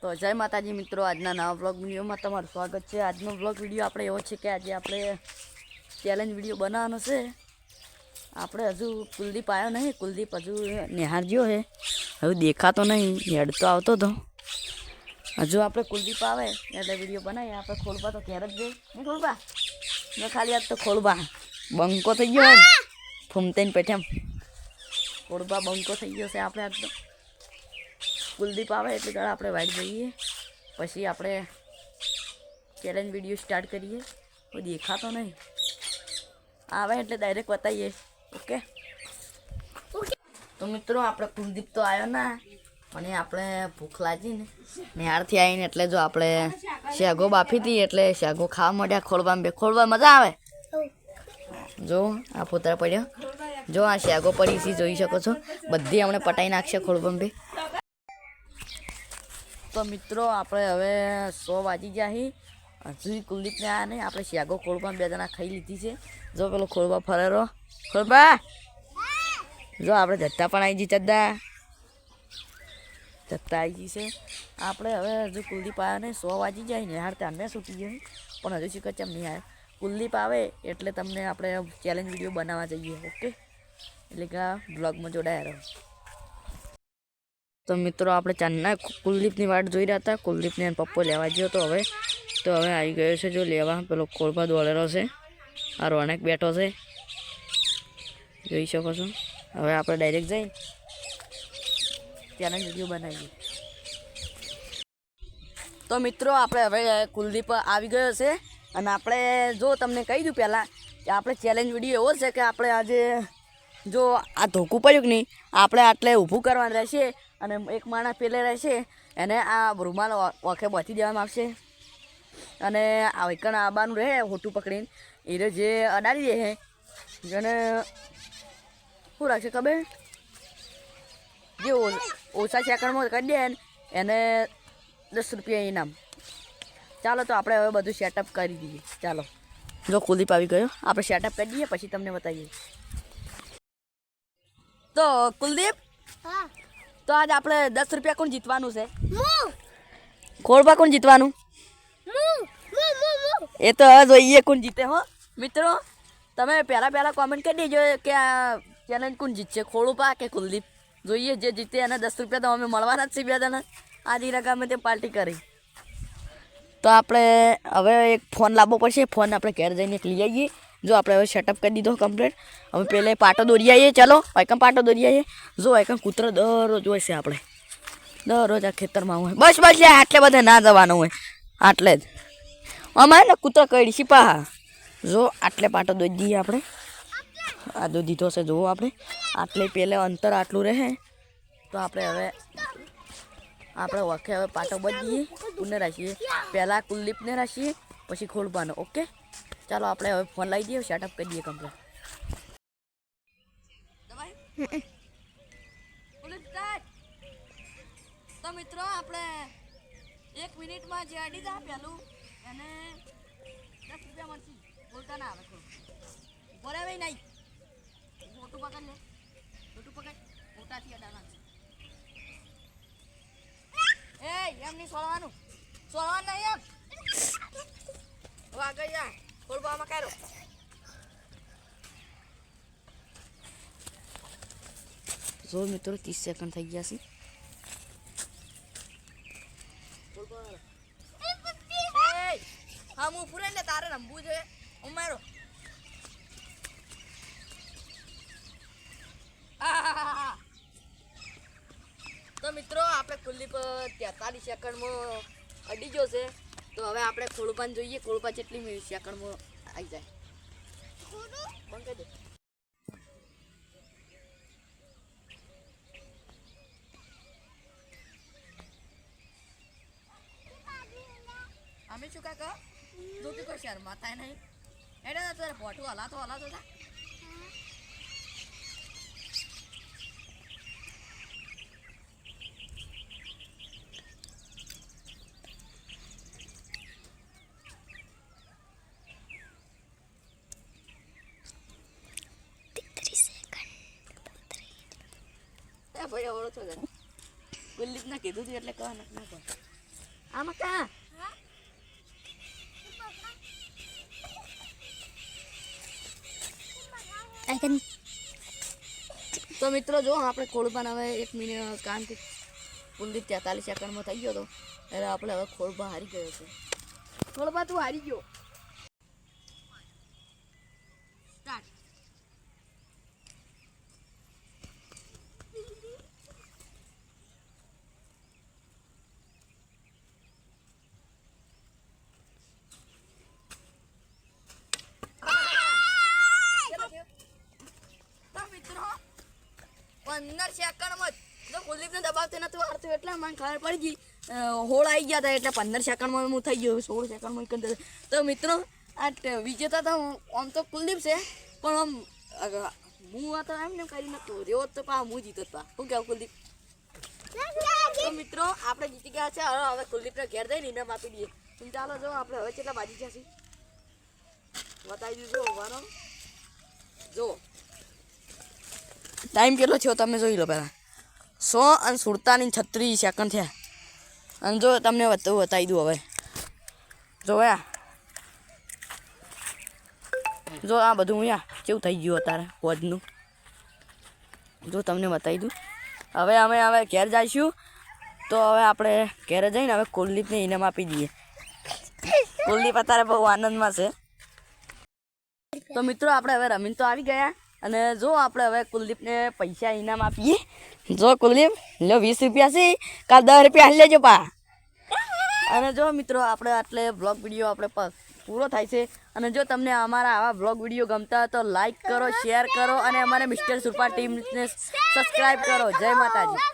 તો જય માતાજી મિત્રો, આજના નવા બ્લોગ વિડીયોમાં તમારું સ્વાગત છે. આજનો બ્લોગ વીડિયો આપણે એવો છે કે આજે આપણે ચેલેન્જ વીડિયો બનાવવાનો છે. આપણે હજુ કુલદીપ આવ્યો નહીં, કુલદીપ હજુ નિહાર ગયો છે. હજુ દેખાતો નહીં હેડ તો આવતો હતો હજુ આપણે કુલદીપ આવે, એટલે વીડિયો બનાવીએ. આપણે ખોલબા તો ક્યારે જ જઈ નહીં ખોલબા મેં ખાલી આજ તો ખોલબા બંકો થઈ ગયો હોય ફૂમતાઈને પેઠેમ ખોલબા બંકો થઈ ગયો છે આપણે આજ તો. કુલદીપ આવે એટલે ત્યારે આપણે વાઈટ જઈએ. પછી આપણે ચેલેન્જ વીડિયો સ્ટાર્ટ કરીએ. કોઈ દેખાતો નહીં. આવે એટલે ડાયરેક્ટ બતાવીએ. ઓકે? તો મિત્રો આપણે કુલદીપ તો આવ્યો ના. અને આપણે ભૂખ લાગી ને. નિહાળથી આવીને એટલે જો આપણે શેગો બાફી હતી એટલે શેગો ખાવા માંડ્યા ખોળવામાં બે. ખોળવા મજા આવે? જો આ પોતરા પડ્યો. જો આ શેગો પડી છે જોઈ શકો છો. બધી અમને પટાઈ નાખશે ખોળવામાં બે. તો મિત્રો, આપણે હવે સો વાગી ગયા હી. હજુ કુલદીપને આ નહીં આપણે શેગો ખોળબા બે જણા ખાઈ લીધી છે. જો પેલો ખોળબા ફરેરો ખોળબા! જો આપણે જત્તા પણ આવી જઈ ચદ્દા. જત્તા આવી છે. આપણે હવે હજુ કુલદીપ આવે ને સો વાગી જાય ને હાર ત્યાં છૂટી જાય પણ હજુ શીખર ચમ નહીં આવ્યો. કુલદીપ આવે એટલે તમને આપણે ચેલેન્જ વીડિયો બનાવવા જઈએ ઓકે એટલે કે બ્લોગમાં જોડાયા રહો. તો મિત્રો, આપણે ચાંદના કુલદીપની વાટ જોઈ રહ્યા હતા. કુલદીપને પપ્પો લેવા ગયો તો હવે તો હવે આવી ગયો છે જો લેવા. પેલો કોળભા દોડેલો છે. આ રોનક બેઠો છે. જોઈ શકો છો. હવે આપણે ડાયરેક્ટ જઈ. ત્યાંના વીડિયો બનાવીએ. તો મિત્રો, આપણે હવે કુલદીપ આવી ગયો છે. અને આપણે જો તમને કહી દઉં પહેલાં કે આપણે ચેલેન્જ વીડિયો એવો છે કે આપણે આજે જો આ ધોકું પડ્યું કે નહીં, આપણે આટલે ઊભું કરવાનું રહેશે અને એક માણસ પેલે રહેશે, એને આ રૂમાલ ઓખે બચી દેવામાં આવશે. અને આ વૈકણ આબાનું રહે હોટું પકડીને એને જે અડાડી દે છે જેને શું રાખશે ખબર? જે ઓછા સેકન્ડમાં કરી દે એને દસ રૂપિયા ઇનામ. ચાલો તો આપણે હવે બધું સેટઅપ કરી દઈએ. ચાલો. જો કુલદીપ આવી ગયો. આપણે સેટઅપ કરી દઈએ, પછી તમને બતાવીએ. તો કુલદીપ? હા. તો આજ આપણે દસ રૂપિયા કોણ જીતવાનું છે? હું ખોળબા કોણ જીતવાનું? એ તો જોઈએ કોણ જીતે હો. મિત્રો તમે પહેલાં પહેલાં કોમેન્ટ કરી દેજો કે આ ચેલેન્જ કોણ જીતશે ખોળુપા કે કુલદીપ? જોઈએ જે જીતે એને દસ રૂપિયા તો અમે મળવાના જ છે બે જણા. આ દીરા ગામે તે પાર્ટી કરી. તો આપણે હવે એક ફોન લાવવો પડશે ફોન આપણે ઘેર જઈને લઈ આવીએ. જો આપણે હવે સેટઅપ કરી દીધો કમ્પ્લીટ હવે પહેલે પાટો દોરી આવીએ ચાલો વાયકમ પાટો દોરી આવીએ જો વાયકમ કૂતરો દરરોજ હોય છે આપણે. દરરોજ આ ખેતરમાં હોય. બસ બસ આટલે બધે ના જવાનું હોય. આટલે જ. અમારે ને કૂતરો કઈ સિપાહા જો, આટલે પાટો દોરી દઈએ આપણે. આ દો દીધો છે જોવો આપણે. આટલે પહેલાં અંતર આટલું રહે. તો આપણે હવે, આપણે વખે હવે પાટો બદલીએ પૂને રાખીએ. પહેલાં કુલદીપને રાખીએ, પછી ખોલવાનો, ઓકે? ચાલો આપણે હવે ફોન લઈ દઈએ સેટઅપ કરી દઈએ કમ્પ્લીટ તો મિત્રો આપણે એક મિનિટમાં જે અડી જા પહેલું, એને દસ રૂપિયા મળશે. બોલતા ના આવે બરાબર નહીં મોટું પકડ લે. મોટું પકડ. મોટાથી અડાના એ એમ નહીં સોળવાનું. સોળવાનું નહીં એમ. આગળ જા ખોલવામાં કાઢો જો મિત્રો ત્રીસ સેકન્ડ થઈ ગયા છે. હા હું પૂરે ને તારે રમવું જોઈએ આહાહાહા. તો મિત્રો આપણે ખુલ્લી પર તેતાલીસ સેકન્ડમાં અડી ગયો છે. તો હવે આપણે ખોળપાન જોઈએ. ખોળપા જેટલી મિનિટ સેકન્ડમાં આવી જાય. બંધ કરી દે. અમે શું કાકા? તું બી કોઈ શર્મા થાય નહીં એને તારે પોઠું હલાતો હલાતો તા એ ભાઈ ઓળો છો કુલદીપ ના કીધું તું એટલે કહો ના કહો આમાં કા તો મિત્રો જો આપણે ખોળપાન હવે એક મિનિટ કામથી કુલદીપ તેતાલીસ સેકન્ડમાં થઈ ગયો હતો એટલે આપણે હવે ખોળપા હારી ગયો છે. ખોળપા તું હારી ગયો સ્ટાર્ટ તો મિત્રો પંદર સેકન્ડમાં જ તો કુલદીપને દબાવતે નતું હારતું એટલે મને ખબર પડી ગઈ. હોળ આવી ગયા હતા એટલે પંદર સેકન્ડમાં હું થઈ ગયો, સોળ સેકન્ડમાં જ તો મિત્રો, આ વિજેતા તો આમ તો કુલદીપ છે, પણ આમ હું તો એમ ને કરી નતું રેવો તો પા હું જીતો પા શું કહેવું કુલદીપ? મિત્રો, આપણે જીતી ગયા છે. હવે હવે કુલદીપને ઘેર જઈને ઇનામ આપી દઈએ. ચાલો, જો આપણે હવે કેટલા બાજી છે બતાવી દીધું હોવાનો જો ટાઈમ કેટલો થયો તમે જોઈ લો પહેલાં. સો અને સુડતાલીસ છત્રીસ સેકન્ડ થયા. અને જો તમને બતાવી દઉં હવે. જોયા જો આ બધું અહીંયા કેવું થઈ ગયું અત્યારે વધનું જો તમને બતાવી દઉં. હવે અમે હવે ઘેર જઈશું. તો હવે આપણે ઘેરે જઈને હવે કુલદીપને ઇનામ આપી દઈએ. કુલદીપ અત્યારે બહુ આનંદમાં છે. તો મિત્રો, આપણે હવે રમીન તો આવી ગયા. અને જો આપણે હવે કુલદીપને પૈસા ઇનામ આપીએ, જો કુલદીપ, લો વીસ રૂપિયા છે, કાલ દસ રૂપિયા લેજો પા. અને જો મિત્રો, આપણે આટલે બ્લોગ વીડિયો આપણે પૂરો થાય છે. અને જો તમને અમારા આવા બ્લોગ વીડિયો ગમતા તો લાઈક કરો શેર કરો, અને અમારે મિસ્ટર સુરપા ટીમને સબસ્ક્રાઈબ કરો. જય માતાજી.